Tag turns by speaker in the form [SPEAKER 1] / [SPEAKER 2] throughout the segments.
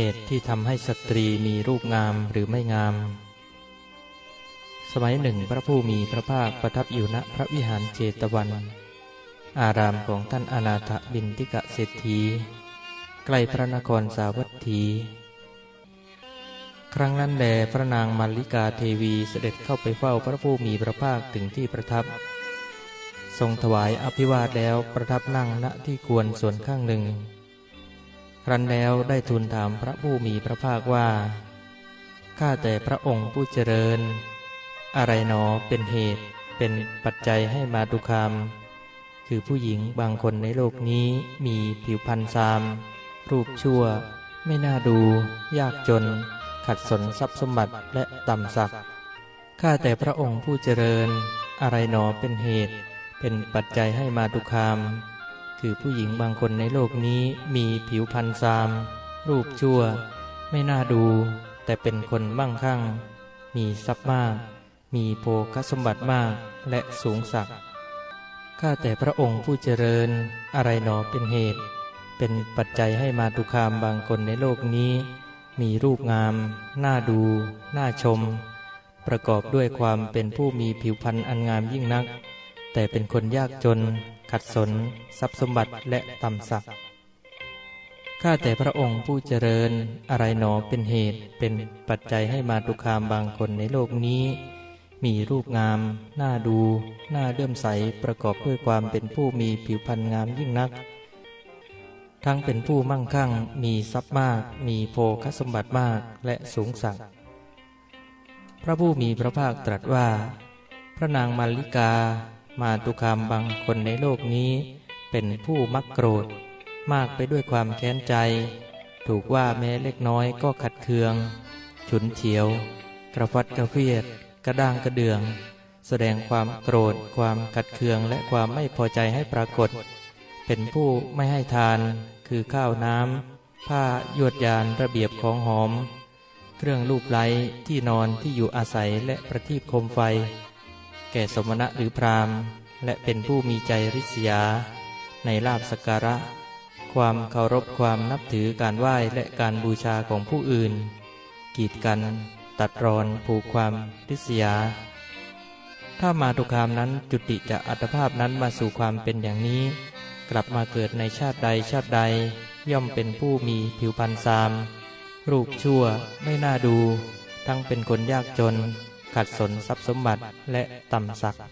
[SPEAKER 1] เหตุที่ทำให้สตรีมีรูปงามหรือไม่งาม สมัยหนึ่งพระผู้มีพระภาคประทับอยู่ณพระวิหารเจตวัน อารามของท่านอนาถบินทิกะเศรษฐี ใกล้พระนครสาวัตถี ครั้งนั้นแลพระนางมัลลิกาเทวีเสด็จเข้าไปเฝ้าพระผู้มีพระภาคถึงที่ประทับ ทรงถวายอภิวาทแล้วประทับนั่งณที่ควรส่วนข้างหนึ่ง ครั้นแล้วได้ทูลถามพระผู้มีพระภาคว่า ข้าแต่พระองค์ผู้เจริญ อะไรหนอเป็นเหตุเป็นปัจจัยให้มาตุคาม คือผู้หญิงบางคนในโลกนี้มีผิวพรรณซาม รูปชั่ว ไม่น่าดู ยากจน ขัดสนทรัพย์สมบัติและต่ำสักดิ์ข้าแต่พระองค์ผู้เจริญ อะไรหนอเป็นเหตุ เป็นปัจจัยให้มาตุคาม คือผู้หญิงบางคนในโลกนี้มีผิวพรรณซาม รูปชั่ว ไม่น่าดู แต่เป็นคนมั่งคั่ง มีทรัพย์มาก มีโภคสมบัติมากและสูงสักข้าแต่พระองค์ผู้เจริญ อะไรหนอเป็นเหตุ เป็นปัจจัยให้มาตุคามบางคนในโลกนี้ มีรูปงาม น่าดู น่าชม ประกอบด้วยความเป็นผู้มีผิวพรรณอันงามยิ่งนัก แต่เป็นคนยากจน ขัดสน ทรัพย์สมบัติและต่ำสักดิ์ข้าแต่พระองค์ผู้เจริญ อะไรหนอเป็นเหตุเป็นปัจจัยให้มาตุคามบางคนในโลกนี้ มีรูปงาม น่าดู น่าเลื่อมใสประกอบด้วยความเป็นผู้มีผิวพรรณงามยิ่งนัก ทั้งเป็นผู้มั่งคั่ง มีทรัพย์มาก มีโภคสมบัติมากและสูงสักพระผู้มีพระภาคตรัสว่า พระนางมาริกา มาตุคามบางคนในโลกนี้ เป็นผู้มักโกรธ มากไปด้วยความแค้นใจ ถูกว่าแม้เล็กน้อยก็ขัดเคือง ฉุนเฉียว กระฟัดกระเฟียด กระด้างกระเดือง แสดงความโกรธ ความขัดเคืองและความไม่พอใจให้ปรากฏ เป็นผู้ไม่ให้ทาน คือข้าวน้ำผ้ายวดยานระเบียบของหอม เครื่องลูบไล้ที่นอนที่อยู่อาศัยและประทีปโคมไฟ แก่สมณะหรือพราหมณ์ และเป็นผู้มีใจริษยา ในลาบสการะ ความเคารพความนับถือการไหว้และการบูชาของผู้อื่น กีดกัน ตัดรอนผูกความริษยา ถ้ามาตุคามนั้นจุติจากอัตภาพนั้นมาสู่ความเป็นอย่างนี้ กลับมาเกิดในชาติใดชาติใด ย่อมเป็นผู้มีผิวพรรณซาม รูปชั่วไม่น่าดู ทั้งเป็นคนยากจน ขัดสนทรัพย์สมบัติและต่ำสักดิ์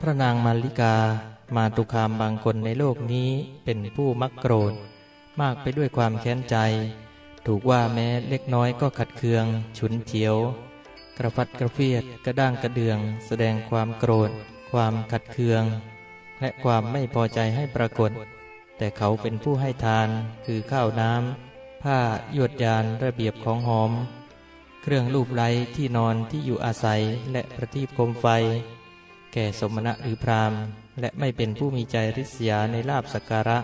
[SPEAKER 1] พระนางมาริกามาตุคามบางคนในโลกนี้เป็นผู้มักโกรธ มากไปด้วยความแค้นใจ ถูกว่าแม้เล็กน้อยก็ขัดเคือง ฉุนเฉียว กระฟัดกระเฟียดกระด้างกระเดือง แสดงความโกรธ ความขัดเคือง และความไม่พอใจให้ปรากฏ แต่เขาเป็นผู้ให้ทานคือข้าวน้ำผ้ายวดยานระเบียบของหอม เครื่องลูบไล้ที่นอนที่อยู่อาศัยและประทีปโคมไฟ แก่สมณะหรือพราหมณ์ และไม่เป็นผู้มีใจริษยาในลาบสักการะ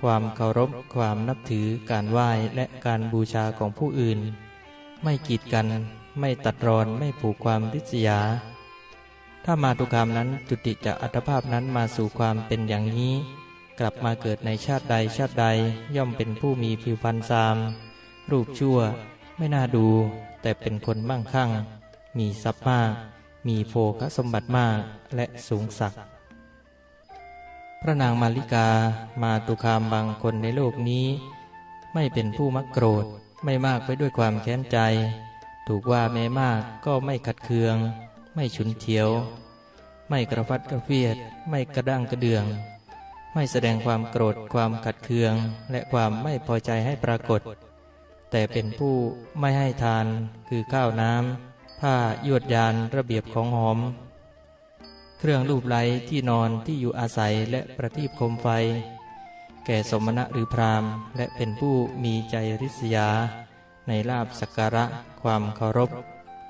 [SPEAKER 1] ความเคารพ ความนับถือการไหว้และการบูชาของผู้อื่น ไม่กีดกัน ไม่ตัดรอนไม่ผูกความริษยา ถ้ามาตุคามนั้นจุติจากอัตภาพนั้นมาสู่ความเป็นอย่างนี้ กลับมาเกิดในชาติใดชาติใดย่อมเป็นผู้มีผิวพรรณซาม รูปชั่ว ไม่น่าดู แต่เป็นคนมั่งคั่ง มีทรัพย์มาก มีโภคสมบัติมากและสูงสักดิ์พระนางมาริกามาตุคามบางคนในโลกนี้ ไม่เป็นผู้มักโกรธไม่มากไปด้วยความแค้นใจ ถูกว่าแม้มากก็ไม่ขัดเคือง ไม่ฉุนเฉียว ไม่กระฟัดกระเฟียด ไม่กระด้างกระเดือง ไม่แสดงความโกรธความขัดเคือง และความไม่พอใจให้ปรากฏ แต่เป็นผู้ไม่ให้ทานคือข้าวน้ำ ผ้ายวดยานระเบียบของหอม เครื่องลูบไล้ที่นอนที่อยู่อาศัยและประทีปโคมไฟ แก่สมณะหรือพราหมณ์และเป็นผู้มีใจริษยา ในลาบสักการะ ความเคารพ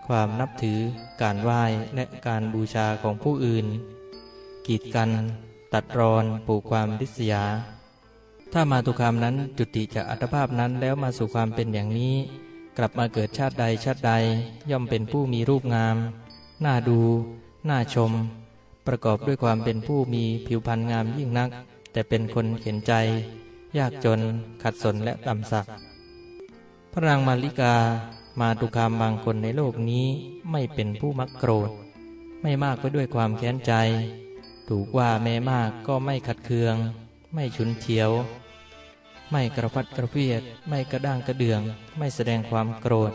[SPEAKER 1] ความนับถือ การไหว้และการบูชาของผู้อื่น กีดกัน ตัดรอนปลูกความริษยา ถ้ามาตุคามนั้นจุติจากอัตภาพนั้นแล้วมาสู่ความเป็นอย่างนี้ กลับมาเกิดชาติใดชาติใด ย่อมเป็นผู้มีรูปงาม น่าดู น่าชม ประกอบด้วยความเป็นผู้มีผิวพรรณงามยิ่งนัก แต่เป็นคนเข็นใจ ยากจน ขัดสนและต่ำสักพระนางมาริกามาตุคามบางคนในโลกนี้ไม่เป็นผู้มักโกรธ ไม่มากไปด้วยความแค้นใจ ถูกว่าแม้มากก็ไม่ขัดเคือง ไม่ฉุนเฉียว ไม่กระฟัดกระเฟียด ไม่กระด้างกระเดือง ไม่แสดงความโกรธ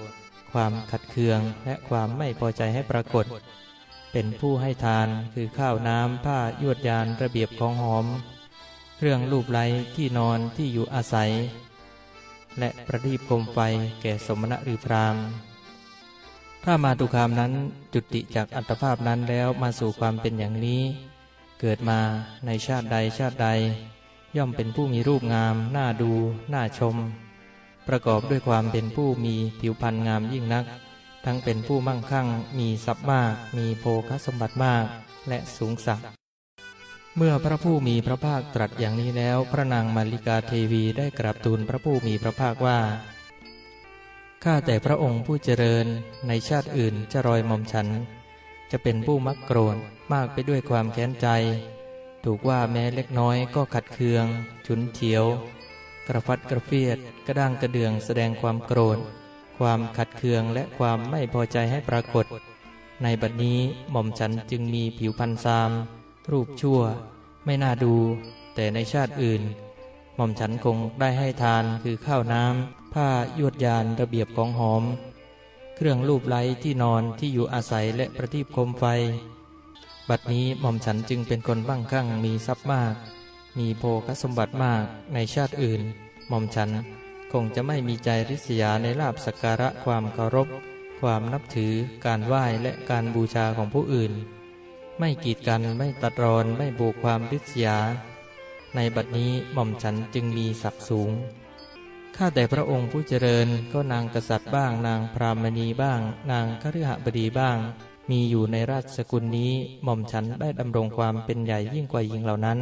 [SPEAKER 1] ความขัดเคือง และความไม่พอใจให้ปรากฏ เป็นผู้ให้ทานคือข้าวน้ำผ้ายวดยานระเบียบของหอม เครื่องลูบไล้ที่นอนที่อยู่อาศัย และประทีปโคมไฟแก่สมณะหรือพราหมณ์พระมาตุคามนั้นจุติจากอัตภาพนั้นแล้วมาสู่ความเป็นอย่างนี้ เกิดมาในชาติใดชาติใด ย่อมเป็นผู้มีรูปงาม น่าดู น่าชม ประกอบด้วยความเป็นผู้มีผิวพรรณงามยิ่งนัก ทั้งเป็นผู้มั่งคั่ง มีทรัพย์มาก มีโภคสมบัติมาก และสูงสักเมื่อพระผู้มีพระภาคตรัสอย่างนี้แล้ว พระนางมาริกาเทวีได้กราบทูลพระผู้มีพระภาคว่า ข้าแต่พระองค์ผู้เจริญในชาติอื่นจะรอยหม่อมฉัน จะเป็นผู้มักโกรธมากไปด้วยความแค้นใจ ถูกว่าแม้เล็กน้อยก็ขัดเคือง ฉุนเฉียว กระฟัดกระเฟียดกระด้างกระเดืองแสดงความโกรธ ความขัดเคืองและความไม่พอใจให้ปรากฏ ในบัดนี้หม่อมฉันจึงมีผิวพรรณซาม รูปชั่ว ไม่น่าดู แต่ในชาติอื่น หม่อมฉันคงได้ให้ทานคือข้าวน้ำ ผ้ายวดยานระเบียบของหอม เครื่องลูบไล้ที่นอนที่อยู่อาศัยและประทีปโคมไฟ บัดนี้หม่อมฉันจึงเป็นคนบ้างคั่งมีทรัพย์มาก มีโภคสมบัติมากในชาติอื่น หม่อมฉันคงจะไม่มีใจริษยาในลาบสักการะความเคารพ ความนับถือการไหว้และการบูชาของผู้อื่น ไม่กีดกันไม่ตัดรอนไม่บูกความริษยา ในบัดนี้หม่อมฉันจึงมีศักดิ์สูงข้าแต่พระองค์ผู้เจริญก็นางกษัตริย์บ้าง นางพรามณีบ้าง นางคฤหบดีบ้าง มีอยู่ในราชสกุลนี้หม่อมฉันได้ดำรงความเป็นใหญ่ยิ่งกว่าหญิงเหล่านั้น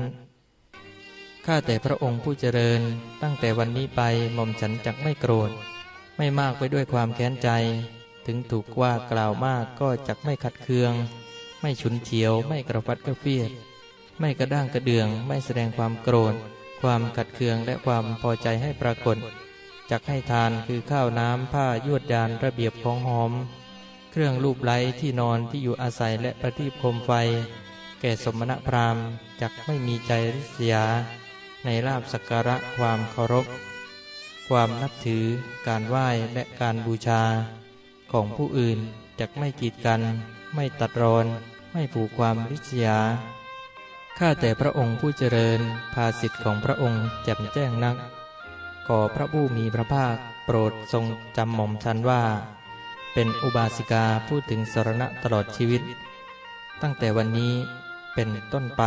[SPEAKER 1] ข้าแต่พระองค์ผู้เจริญ ตั้งแต่วันนี้ไปหม่อมฉันจักไม่โกรธ ไม่มากไปด้วยความแค้นใจ ถึงถูกว่ากล่าวมากก็จักไม่ขัดเคือง ไม่ฉุนเฉียว ไม่กระฟัดกระเฟียด ไม่กระด้างกระเดือง ไม่แสดงความโกรธ ความขัดเคืองและความพอใจให้ปรากฏ จักให้ทานคือข้าวน้ำผ้ายวดยานระเบียบของหอม เครื่องลูบไล้ที่นอนที่อยู่อาศัยและประทีปโคมไฟ แก่สมณพราหมณ์จักไม่มีใจริษยา ในลาบสักการะความเคารพ ความนับถือการไหว้และการบูชา ของผู้อื่นจักไม่กีดกัน ไม่ตัดรอน ไม่ผูกความริษยาข้าแต่พระองค์ผู้เจริญภาสิทธิ์ของพระองค์แจ่มแจ้งนัก ขอพระผู้มีพระภาคโปรดทรงจำหม่อมฉันว่า เป็นอุบาสิกาพูดถึงสรณะตลอดชีวิต ตั้งแต่วันนี้เป็นต้นไป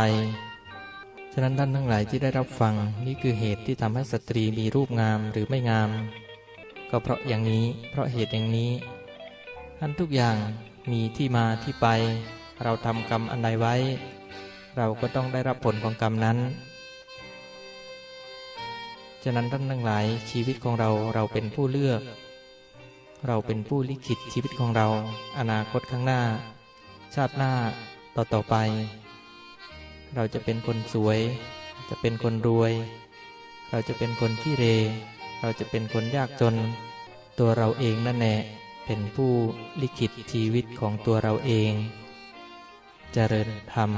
[SPEAKER 1] ฉะนั้นท่านทั้งหลายที่ได้รับฟังนี่คือเหตุที่ทำให้สตรีมีรูปงามหรือไม่งาม ก็เพราะอย่างนี้เพราะเหตุอย่างนี้ท่านทุกอย่างมีที่มาที่ไป เราทำกรรมอันใดไว้ เราก็ต้องได้รับผลของกรรมนั้น ฉะนั้นท่านทั้งหลายชีวิตของเราเราเป็นผู้เลือก เราเป็นผู้ลิขิตชีวิตของเรา อนาคตข้างหน้า ชาติหน้าต่อต่อไป เราจะเป็นคนสวย จะเป็นคนรวย เราจะเป็นคนขี้เร เราจะเป็นคนยากจน ตัวเราเองนั่นแหละเป็นผู้ลิขิตชีวิตของตัวเราเอง เจริญธรรม